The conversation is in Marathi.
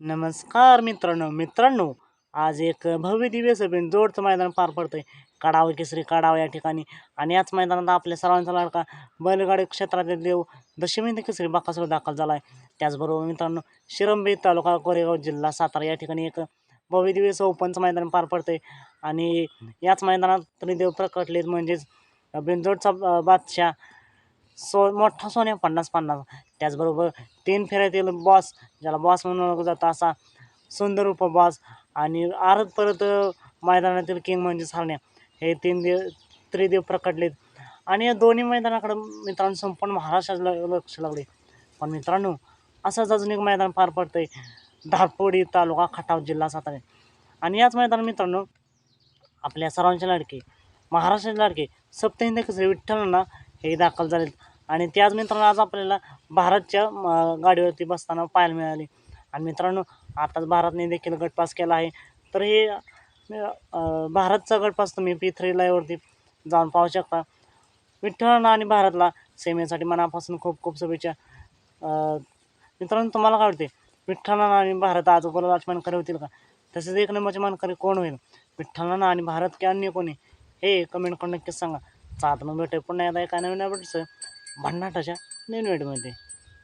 नमस्कार मित्रांनो मित्रांनो आज एक भव्य दिव्य सभेन जोडचं मैदान पार पडतंय. कडाव केसरी काढावं या ठिकाणी. आणि याच मैदानात आपल्या सर्वांचा लाडका बैलगाडी क्षेत्रातील देव दशमिंद केसरी बाकासुर दाखल झाला आहे त्याचबरोबर मित्रांनो शिरंबे तालुका कोरेगाव जिल्हा सातारा या ठिकाणी एक भव्य दिव्य ओपनचं मैदान पार पडतंय. आणि याच मैदानात त्रिदेव प्रकटलेत म्हणजेच बिनजोडचा बादशाह सो मोठा सोन्या पन्नास पन्नास. त्याचबरोबर तीन फेऱ्यातील बॉस ज्याला बॉस म्हणून ओळखलं जातं असा सुंदर उपबॉस आणि आरत परत मैदानातील किंग म्हणजे सारण्या. हे तीन देव त्रिदेव प्रकटलेत. आणि या दोन्ही मैदानाकडं मित्रांनो संपूर्ण महाराष्ट्राला लक्ष लागले. पण मित्रांनो असंच अजून एक मैदान पार पडतंय. धारपोडी तालुका खटाव जिल्हा सातारा. आणि याच मैदान मित्रांनो आपल्या सर्वांचे लाडके महाराष्ट्राचे लाडके सप्तहिंद कसरे विठ्ठलांना हे दाखल झालेत. आणि त्याच मित्रांनो आज आपल्याला भारतच्या गाडीवरती बसताना पाहायला मिळाले. आणि मित्रांनो आताच भारतने देखील गटपास केला आहे. तर हे भारतचा गटपास तुम्ही पी थ्री लाईव्हवरती जाऊन पाहू शकता. विठ्ठलांना आणि भारतला सेमेसाठी मनापासून खूप खूप शुभेच्छा. मित्रांनो तुम्हाला काय वाटते विठ्ठलांना आणि भारत आज गोलराज मानकरी होतील का? तसेच एक नंबरचे मानकरी कोण होईल? विठ्ठलांना आणि भारत की अन्य कोणी? हे कमेंट करून नक्कीच सांगा. चालतं मग भेटूया पुन्हा एकदा एका नवीन अपडेट्स भन्नाटाच्या नवीन व्हिडिओमध्ये